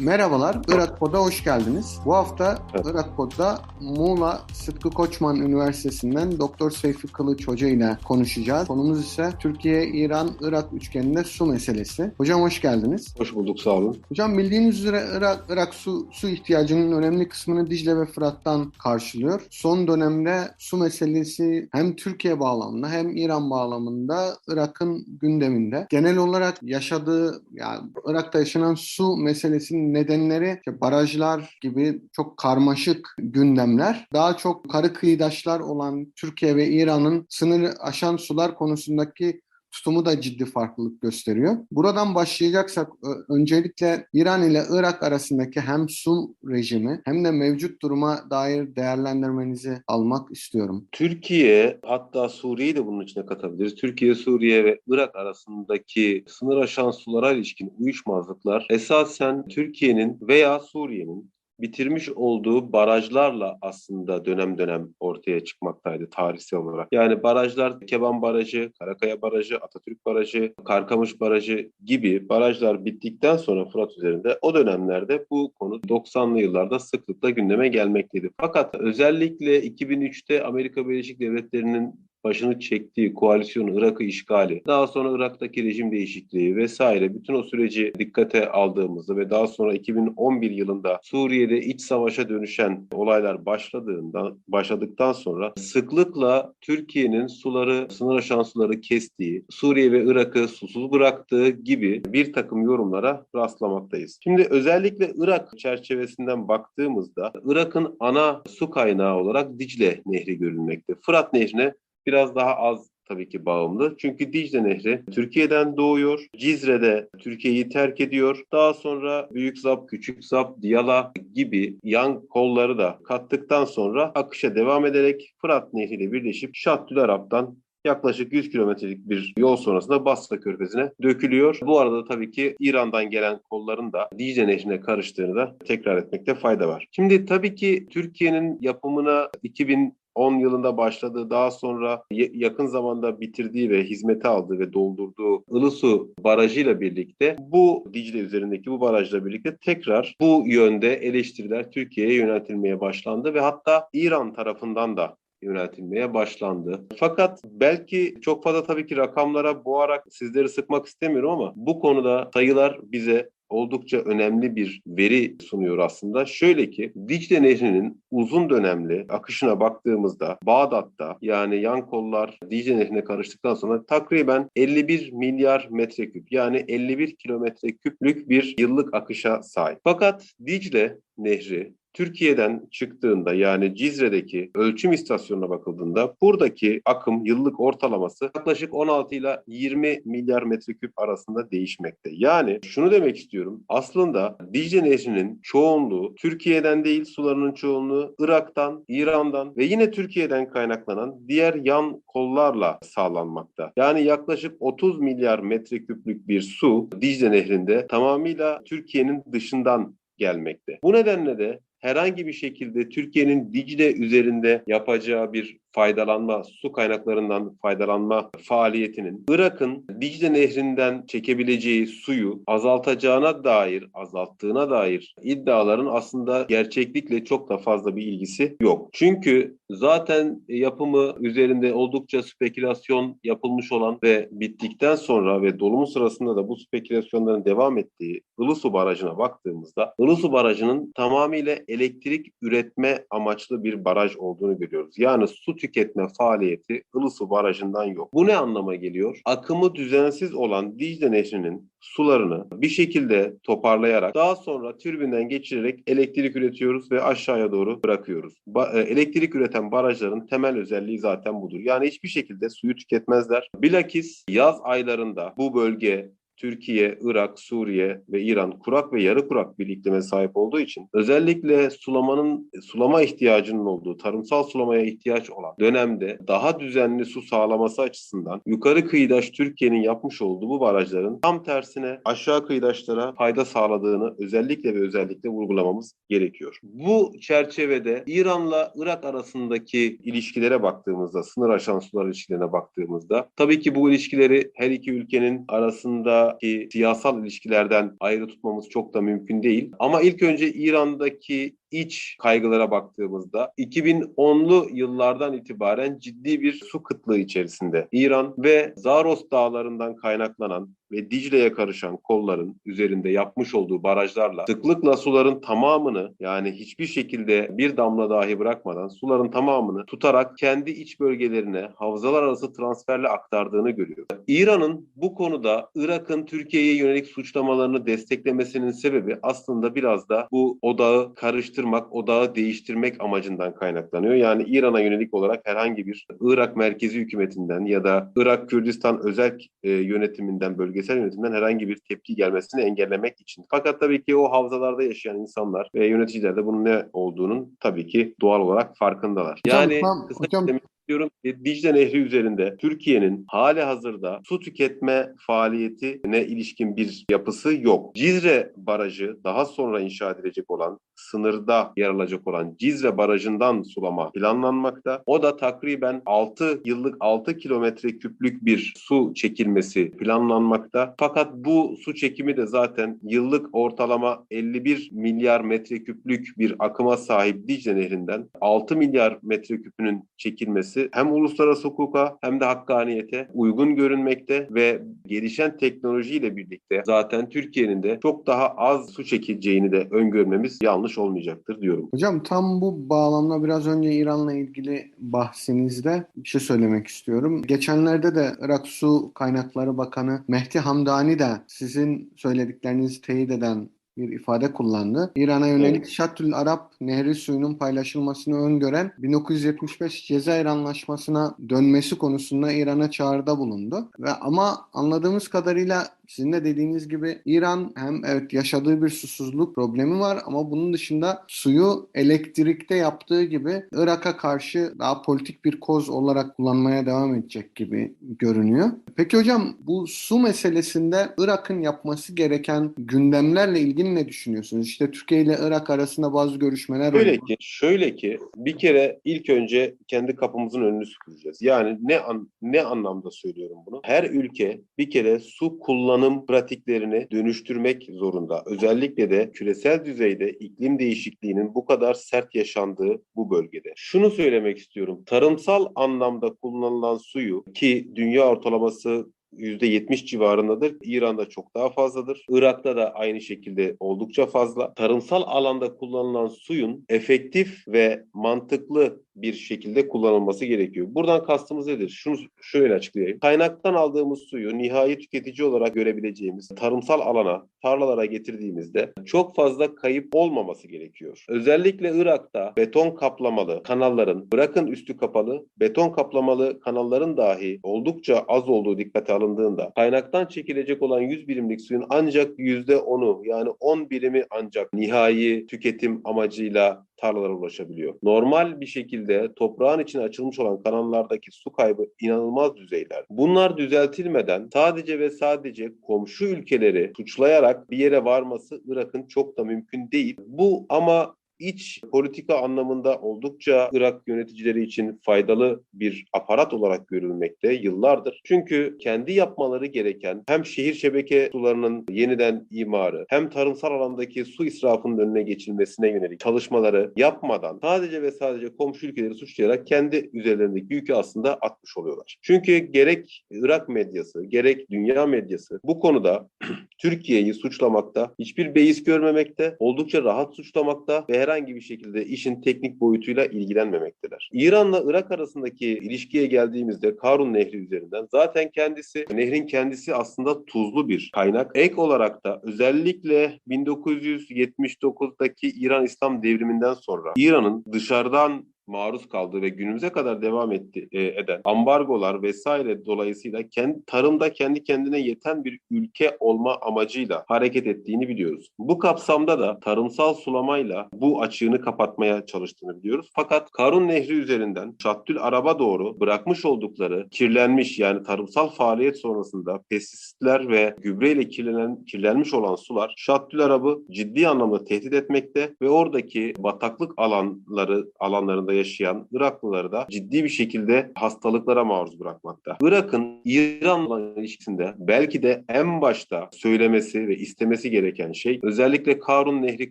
Merhabalar, Irak Pod'a hoş geldiniz. Bu hafta evet. Irak Pod'da Muğla Sıtkı Koçman Üniversitesi'nden Doktor Seyfi Kılıç Hoca ile konuşacağız. Konumuz ise Türkiye-İran-Irak üçgeninde su meselesi. Hocam hoş geldiniz. Hoş bulduk, sağ olun. Hocam bildiğiniz üzere Irak, Irak su, su ihtiyacının önemli kısmını Dicle ve Fırat'tan karşılıyor. Son dönemde su meselesi hem Türkiye bağlamında hem İran bağlamında Irak'ın gündeminde. Genel olarak yaşadığı, yani Irak'ta yaşanan su meselesinin nedenleri işte barajlar gibi çok karmaşık gündemler. Daha çok karı kıyıdaşlar olan Türkiye ve İran'ın sınır aşan sular konusundaki tutumu da ciddi farklılık gösteriyor. Buradan başlayacaksak öncelikle İran ile Irak arasındaki hem su rejimi hem de mevcut duruma dair değerlendirmenizi almak istiyorum. Türkiye hatta Suriye'yi de bunun içine katabiliriz. Türkiye, Suriye ve Irak arasındaki sınır aşan sulara ilişkin uyuşmazlıklar esasen Türkiye'nin veya Suriye'nin bitirmiş olduğu barajlarla aslında dönem dönem ortaya çıkmaktaydı tarihsel olarak. Yani barajlar Keban Barajı, Karakaya Barajı, Atatürk Barajı, Karkamış Barajı gibi barajlar bittikten sonra Fırat üzerinde o dönemlerde bu konu 90'lı yıllarda sıklıkla gündeme gelmekteydi. Fakat özellikle 2003'te Amerika Birleşik Devletleri'nin başını çektiği koalisyon Irak'ı işgali, daha sonra Irak'taki rejim değişikliği vesaire bütün o süreci dikkate aldığımızda ve daha sonra 2011 yılında Suriye'de iç savaşa dönüşen olaylar başladığında başladıktan sonra sıklıkla Türkiye'nin suları, sınır aşan suları kestiği, Suriye ve Irak'ı susuz bıraktığı gibi bir takım yorumlara rastlamaktayız. Şimdi özellikle Irak çerçevesinden baktığımızda Irak'ın ana su kaynağı olarak Dicle Nehri görülmekte. Fırat Nehri'ne biraz daha az tabii ki bağımlı. Çünkü Dicle Nehri Türkiye'den doğuyor. Cizre'de Türkiye'yi terk ediyor. Daha sonra Büyük Zap, Küçük Zap, Diyala gibi yan kolları da kattıktan sonra akışa devam ederek Fırat Nehri ile birleşip Şahdül Arap'tan yaklaşık 100 kilometrelik bir yol sonrasında Basra Körfezi'ne dökülüyor. Bu arada tabii ki İran'dan gelen kolların da Dicle Nehri'ne karıştığını da tekrar etmekte fayda var. Şimdi tabii ki Türkiye'nin yapımına 2000 10 yılında başladığı daha sonra yakın zamanda bitirdiği ve hizmete aldığı ve doldurduğu Ilısu barajıyla birlikte bu Dicle üzerindeki bu barajla birlikte tekrar bu yönde eleştiriler Türkiye'ye yöneltilmeye başlandı ve hatta İran tarafından da yöneltilmeye başlandı. Fakat belki çok fazla tabii ki rakamlara boğarak sizleri sıkmak istemiyorum ama bu konuda sayılar bize oldukça önemli bir veri sunuyor aslında. Şöyle ki Dicle Nehri'nin uzun dönemli akışına baktığımızda Bağdat'ta yani yan kollar Dicle Nehri'ne karıştıktan sonra takriben 51 milyar metreküp yani 51 kilometre küplük bir yıllık akışa sahip. Fakat Dicle Nehri Türkiye'den çıktığında yani Cizre'deki ölçüm istasyonuna bakıldığında buradaki akım yıllık ortalaması yaklaşık 16 ile 20 milyar metreküp arasında değişmekte. Yani şunu demek istiyorum. Aslında Dicle Nehri'nin çoğunluğu Türkiye'den değil sularının çoğunluğu Irak'tan, İran'dan ve yine Türkiye'den kaynaklanan diğer yan kollarla sağlanmakta. Yani yaklaşık 30 milyar metreküplük bir su Dicle Nehri'nde tamamıyla Türkiye'nin dışından gelmekte. Bu nedenle de herhangi bir şekilde Türkiye'nin Dicle üzerinde yapacağı bir faydalanma, su kaynaklarından faydalanma faaliyetinin Irak'ın Dicle Nehri'nden çekebileceği suyu azaltacağına dair, azalttığına dair iddiaların aslında gerçeklikle çok da fazla bir ilgisi yok. Çünkü zaten yapımı üzerinde oldukça spekülasyon yapılmış olan ve bittikten sonra ve dolumu sırasında da bu spekülasyonların devam ettiği Ilısu Barajı'na baktığımızda Ilısu Barajı'nın tamamıyla elektrik üretme amaçlı bir baraj olduğunu görüyoruz. Yani su tüketme faaliyeti Ilısu Barajı'ndan yok. Bu ne anlama geliyor? Akımı düzensiz olan Dicle Nehri'nin sularını bir şekilde toparlayarak daha sonra türbinden geçirerek elektrik üretiyoruz ve aşağıya doğru bırakıyoruz. Ba- e, elektrik üreten barajların temel özelliği zaten budur. Yani hiçbir şekilde suyu tüketmezler. Bilakis yaz aylarında bu bölge Türkiye, Irak, Suriye ve İran kurak ve yarı kurak bir iklime sahip olduğu için özellikle sulamanın sulama ihtiyacının olduğu, tarımsal sulamaya ihtiyaç olan dönemde daha düzenli su sağlaması açısından yukarı kıyıdaş Türkiye'nin yapmış olduğu bu barajların tam tersine aşağı kıyıdaşlara fayda sağladığını özellikle ve özellikle vurgulamamız gerekiyor. Bu çerçevede İran'la Irak arasındaki ilişkilere baktığımızda, sınır aşan sular ilişkilerine baktığımızda tabii ki bu ilişkileri her iki ülkenin arasında aradaki siyasal ilişkilerden ayrı tutmamız çok da mümkün değil. Ama ilk önce İran'daki iç kaygılara baktığımızda 2010'lu yıllardan itibaren ciddi bir su kıtlığı içerisinde İran ve Zaros dağlarından kaynaklanan ve Dicle'ye karışan kolların üzerinde yapmış olduğu barajlarla sıklıkla suların tamamını yani hiçbir şekilde bir damla dahi bırakmadan suların tamamını tutarak kendi iç bölgelerine havzalar arası transferle aktardığını görüyor. İran'ın bu konuda Irak'ın Türkiye'ye yönelik suçlamalarını desteklemesinin sebebi aslında biraz da bu odağı karıştırmak, odağı değiştirmek amacından kaynaklanıyor. Yani İran'a yönelik olarak herhangi bir Irak merkezi hükümetinden ya da Irak Kürdistan özel e, yönetiminden bölge bölgesel yönetimden herhangi bir tepki gelmesini engellemek için. Fakat tabii ki o havzalarda yaşayan insanlar ve yöneticiler de bunun ne olduğunun tabii ki doğal olarak farkındalar. Yani hocam, hocam, ki Dicle Nehri üzerinde Türkiye'nin hali hazırda su tüketme faaliyetine ilişkin bir yapısı yok. Cizre Barajı daha sonra inşa edilecek olan sınırda yer alacak olan Cizre Barajı'ndan sulama planlanmakta. O da takriben 6 yıllık 6 kilometre küplük bir su çekilmesi planlanmakta. Fakat bu su çekimi de zaten yıllık ortalama 51 milyar metreküplük bir akıma sahip Dicle Nehri'nden 6 milyar metreküpünün çekilmesi hem uluslararası hukuka hem de hakkaniyete uygun görünmekte ve gelişen teknolojiyle birlikte zaten Türkiye'nin de çok daha az su çekileceğini de öngörmemiz yanlış olmayacaktır diyorum. Hocam tam bu bağlamda biraz önce İran'la ilgili bahsinizde bir şey söylemek istiyorum. Geçenlerde de Irak Su Kaynakları Bakanı Mehdi Hamdani de sizin söylediklerinizi teyit eden bir ifade kullandı. İran'a yönelik evet. Şattül Arap nehri suyunun paylaşılmasını öngören 1975 Cezayir Anlaşması'na dönmesi konusunda İran'a çağrıda bulundu. Ve ama anladığımız kadarıyla sizin de dediğiniz gibi İran hem evet yaşadığı bir susuzluk problemi var ama bunun dışında suyu elektrikte yaptığı gibi Irak'a karşı daha politik bir koz olarak kullanmaya devam edecek gibi görünüyor. Peki hocam bu su meselesinde Irak'ın yapması gereken gündemlerle ilgili ne düşünüyorsunuz? İşte Türkiye ile Irak arasında bazı görüşmeler şöyle var. Ki, şöyle ki bir kere ilk önce kendi kapımızın önünü süpüreceğiz. Yani ne an, ne anlamda söylüyorum bunu? Her ülke bir kere su kullan kullanım pratiklerini dönüştürmek zorunda. Özellikle de küresel düzeyde iklim değişikliğinin bu kadar sert yaşandığı bu bölgede. Şunu söylemek istiyorum. Tarımsal anlamda kullanılan suyu ki dünya ortalaması %70 civarındadır. İran'da çok daha fazladır. Irak'ta da aynı şekilde oldukça fazla. Tarımsal alanda kullanılan suyun efektif ve mantıklı bir şekilde kullanılması gerekiyor. Buradan kastımız nedir? Şunu şöyle açıklayayım. Kaynaktan aldığımız suyu nihai tüketici olarak görebileceğimiz tarımsal alana, tarlalara getirdiğimizde çok fazla kayıp olmaması gerekiyor. Özellikle Irak'ta beton kaplamalı kanalların, bırakın üstü kapalı, beton kaplamalı kanalların dahi oldukça az olduğu dikkate alındığında kaynaktan çekilecek olan 100 birimlik suyun ancak %10'u yani 10 birimi ancak nihai tüketim amacıyla tarlalara ulaşabiliyor. Normal bir şekilde toprağın içine açılmış olan kanallardaki su kaybı inanılmaz düzeyler. Bunlar düzeltilmeden sadece ve sadece komşu ülkeleri suçlayarak bir yere varması Irak'ın çok da mümkün değil. Bu ama iç politika anlamında oldukça Irak yöneticileri için faydalı bir aparat olarak görülmekte yıllardır. Çünkü kendi yapmaları gereken hem şehir şebeke sularının yeniden imarı hem tarımsal alandaki su israfının önüne geçilmesine yönelik çalışmaları yapmadan sadece ve sadece komşu ülkeleri suçlayarak kendi üzerlerindeki yükü aslında atmış oluyorlar. Çünkü gerek Irak medyası gerek dünya medyası bu konuda Türkiye'yi suçlamakta hiçbir beis görmemekte, oldukça rahat suçlamakta ve herhangi bir şekilde işin teknik boyutuyla ilgilenmemektedir. İran'la Irak arasındaki ilişkiye geldiğimizde Karun Nehri üzerinden zaten kendisi, nehrin kendisi aslında tuzlu bir kaynak. Ek olarak da özellikle 1979'daki İran İslam devriminden sonra İran'ın dışarıdan maruz kaldığı ve günümüze kadar devam etti, e, eden ambargolar vesaire dolayısıyla kendi, tarımda kendi kendine yeten bir ülke olma amacıyla hareket ettiğini biliyoruz. Bu kapsamda da tarımsal sulamayla bu açığını kapatmaya çalıştığını biliyoruz. Fakat Karun Nehri üzerinden Şattül Arab'a doğru bırakmış oldukları kirlenmiş yani tarımsal faaliyet sonrasında pestisitler ve gübreyle kirlenen, kirlenmiş olan sular Şattül Arab'ı ciddi anlamda tehdit etmekte ve oradaki bataklık alanları alanlarında yaşayan Iraklıları da ciddi bir şekilde hastalıklara maruz bırakmakta. Irak'ın İran'la ilişkisinde belki de en başta söylemesi ve istemesi gereken şey özellikle Karun Nehri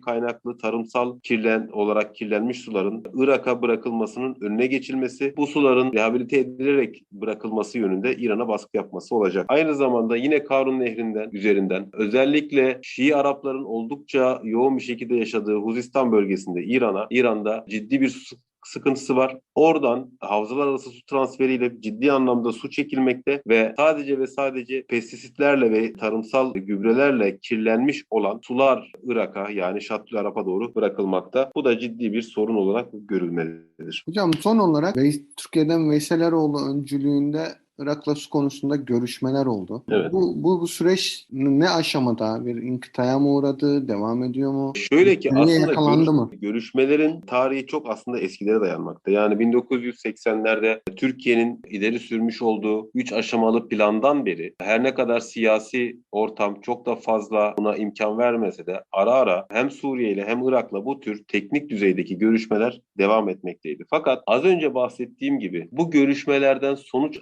kaynaklı tarımsal kirlen olarak kirlenmiş suların Irak'a bırakılmasının önüne geçilmesi, bu suların rehabilite edilerek bırakılması yönünde İran'a baskı yapması olacak. Aynı zamanda yine Karun Nehri'nden üzerinden özellikle Şii Arapların oldukça yoğun bir şekilde yaşadığı Huzistan bölgesinde İran'a, İran'da ciddi bir su sıkıntısı var. Oradan havzalar arası su transferiyle ciddi anlamda su çekilmekte ve sadece ve sadece pestisitlerle ve tarımsal gübrelerle kirlenmiş olan sular Irak'a yani Şattül Arap'a doğru bırakılmakta. Bu da ciddi bir sorun olarak görülmelidir. Hocam son olarak Türkiye'den Veysel Eroğlu öncülüğünde Irak'la su konusunda görüşmeler oldu. Evet. Bu, bu, bu süreç ne aşamada? Bir inkıtaya mı uğradı? Devam ediyor mu? Şöyle ki Nereye aslında yakalandı görüş- mı? görüşmelerin tarihi çok aslında eskilere dayanmakta. Yani 1980'lerde Türkiye'nin ileri sürmüş olduğu 3 aşamalı plandan beri her ne kadar siyasi ortam çok da fazla buna imkan vermese de ara ara hem Suriye ile hem Irak'la bu tür teknik düzeydeki görüşmeler devam etmekteydi. Fakat az önce bahsettiğim gibi bu görüşmelerden sonuç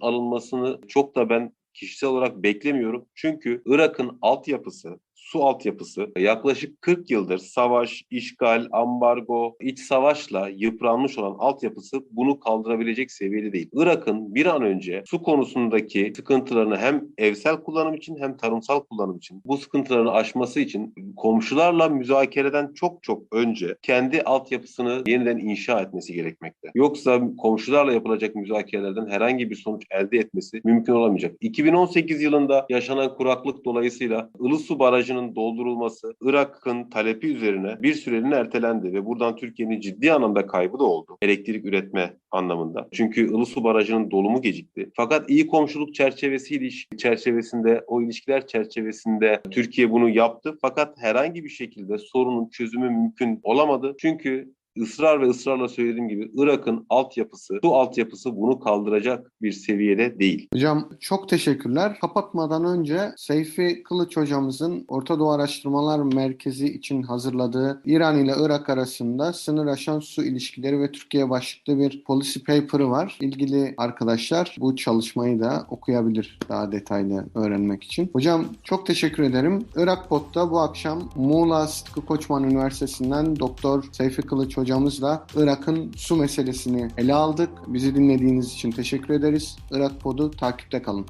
alınmasını çok da ben kişisel olarak beklemiyorum. Çünkü Irak'ın altyapısı, su altyapısı yaklaşık 40 yıldır savaş, işgal, ambargo, iç savaşla yıpranmış olan altyapısı bunu kaldırabilecek seviyede değil. Irak'ın bir an önce su konusundaki sıkıntılarını hem evsel kullanım için hem tarımsal kullanım için bu sıkıntılarını aşması için komşularla müzakereden çok çok önce kendi altyapısını yeniden inşa etmesi gerekmekte. Yoksa komşularla yapılacak müzakerelerden herhangi bir sonuç elde etmesi mümkün olamayacak. 2018 yılında yaşanan kuraklık dolayısıyla Ilısu Barajı'nın doldurulması Irak'ın talebi üzerine bir süreliğine ertelendi ve buradan Türkiye'nin ciddi anlamda kaybı da oldu. Elektrik üretme anlamında. Çünkü Ilısu Barajı'nın dolumu gecikti. Fakat iyi komşuluk çerçevesi iliş- çerçevesinde o ilişkiler çerçevesinde Türkiye bunu yaptı. Fakat herhangi bir şekilde sorunun çözümü mümkün olamadı. Çünkü ısrar ve ısrarla söylediğim gibi Irak'ın altyapısı, su altyapısı bunu kaldıracak bir seviyede değil. Hocam çok teşekkürler. Kapatmadan önce Seyfi Kılıç hocamızın Orta Doğu Araştırmalar Merkezi için hazırladığı İran ile Irak arasında sınır aşan su ilişkileri ve Türkiye başlıklı bir policy paper'ı var. İlgili arkadaşlar bu çalışmayı da okuyabilir daha detaylı öğrenmek için. Hocam çok teşekkür ederim. Irak Pot'ta bu akşam Muğla Sıtkı Koçman Üniversitesi'nden Doktor Seyfi Kılıç hocamızla Irak'ın su meselesini ele aldık. Bizi dinlediğiniz için teşekkür ederiz. Irak Pod'u takipte kalın.